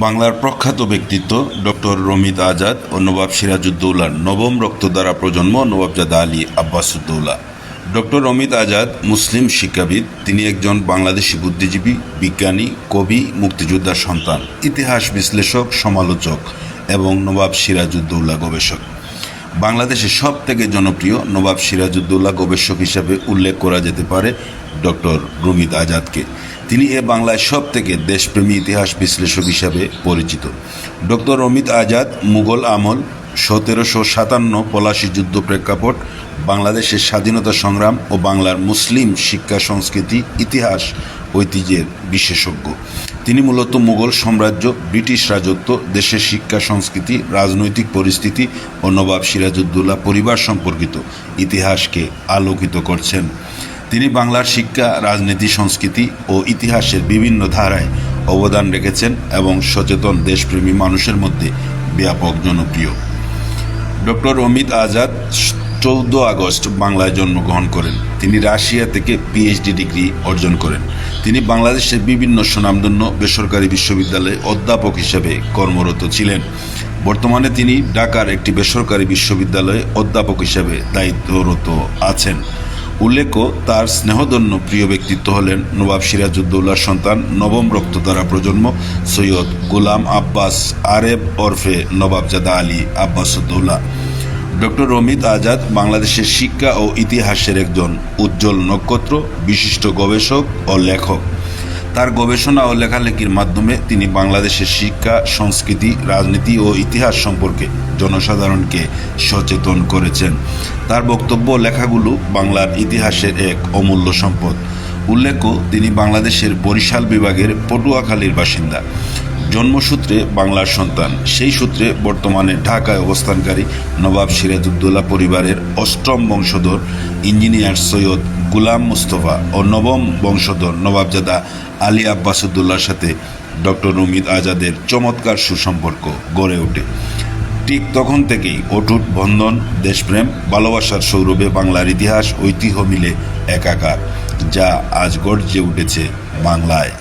বাংলার প্রখ্যাত ব্যক্তিত্ব ডক্টর রমিত আজাদ ও নবাব সিরাজউদ্দৌলার নবম রক্তদ্বারা প্রজন্ম নবাবজাদা আলী আব্বাসুদ্দৌলা ডক্টর রমিত আজাদ মুসলিম শিক্ষাবিদ। তিনি একজন বাংলাদেশি বুদ্ধিজীবী, বিজ্ঞানী, কবি, মুক্তিযোদ্ধার সন্তান, ইতিহাস বিশ্লেষক, সমালোচক এবং নবাব সিরাজউদ্দৌলা গবেষক। বাংলাদেশের সব থেকে জনপ্রিয় নবাব সিরাজউদ্দৌলা গবেষক হিসাবে উল্লেখ করা যেতে পারে ডক্টর রমিত আজাদকে। তিনি এ বাংলায় সব থেকে দেশপ্রেমী ইতিহাস বিশ্লেষক হিসাবে পরিচিত। ডক্টর রমিত আজাদ, মুঘল আমল, সতেরোশো সাতান্ন পলাশি যুদ্ধ প্রেক্ষাপট, বাংলাদেশের স্বাধীনতা সংগ্রাম ও বাংলার মুসলিম শিক্ষা সংস্কৃতি ইতিহাস ঐতিহ্যের বিশেষজ্ঞ। তিনি মূলত মুঘল সাম্রাজ্য, ব্রিটিশ রাজত্ব, দেশের শিক্ষা, সংস্কৃতি, রাজনৈতিক পরিস্থিতি ও নবাব সিরাজউদ্দৌলা পরিবার সম্পর্কিত ইতিহাসকে আলোকিত করছেন। তিনি বাংলার শিক্ষা, রাজনীতি, সংস্কৃতি ও ইতিহাসের বিভিন্ন ধারায় অবদান রেখেছেন এবং সচেতন দেশপ্রেমী মানুষের মধ্যে ব্যাপক জনপ্রিয়। ডক্টর অমিত আজাদ চৌদ্দ আগস্ট বাংলায় জন্মগ্রহণ করেন। তিনি রাশিয়া থেকে পিএইচডি ডিগ্রি অর্জন করেন। তিনি বাংলাদেশের বিভিন্ন সুনামধন্য বেসরকারি বিশ্ববিদ্যালয়ে অধ্যাপক হিসেবে কর্মরত ছিলেন। বর্তমানে তিনি ঢাকার একটি বেসরকারি বিশ্ববিদ্যালয়ে অধ্যাপক হিসেবে দায়িত্বরত আছেন। উল্লেখ্য, তার স্নেহধন্য প্রিয় ব্যক্তিত্ব হলেন নবাব সিরাজউদ্দৌলার সন্তান নবম রক্তধারা প্রজন্ম সৈয়দ গোলাম আব্বাস আরেব ওরফে নবাবজাদা আলী আব্বাসুদ্দৌলা ডক্টর রমিত আজাদ বাংলাদেশের শিক্ষা ও ইতিহাসের একজন উজ্জ্বল নক্ষত্র, বিশিষ্ট গবেষক ও লেখক। তার গবেষণা ও লেখালেখির মাধ্যমে তিনি বাংলাদেশের শিক্ষা, সংস্কৃতি, রাজনীতি ও ইতিহাস সম্পর্কে জনসাধারণকে সচেতন করেছেন। তার বক্তব্য লেখাগুলো বাংলার ইতিহাসের এক অমূল্য সম্পদ। উল্লেখ্য, তিনি বাংলাদেশের বরিশাল বিভাগের পটুয়াখালীর বাসিন্দা। জন্মসূত্রে বাংলার সন্তান। সেই সূত্রে বর্তমানে ঢাকায় অবস্থানকারী নবাব সিরাজউদ্দৌলা পরিবারের অষ্টম বংশধর ইঞ্জিনিয়ার সৈয়দ গুলাম মুস্তফা ও নবম বংশধর নবাবজাদা আলী আব্বাসুদ্দৌলার সাথে ডক্টর রমিত আজাদের চমৎকার সুসম্পর্ক গড়ে ওঠে। ঠিক তখন থেকেই অটুট বন্ধন, দেশপ্রেম, ভালোবাসার সৌরভে বাংলার ইতিহাস ঐতিহ্য মিলে একাকার, যা আজ গর্জে উঠেছে বাংলায়।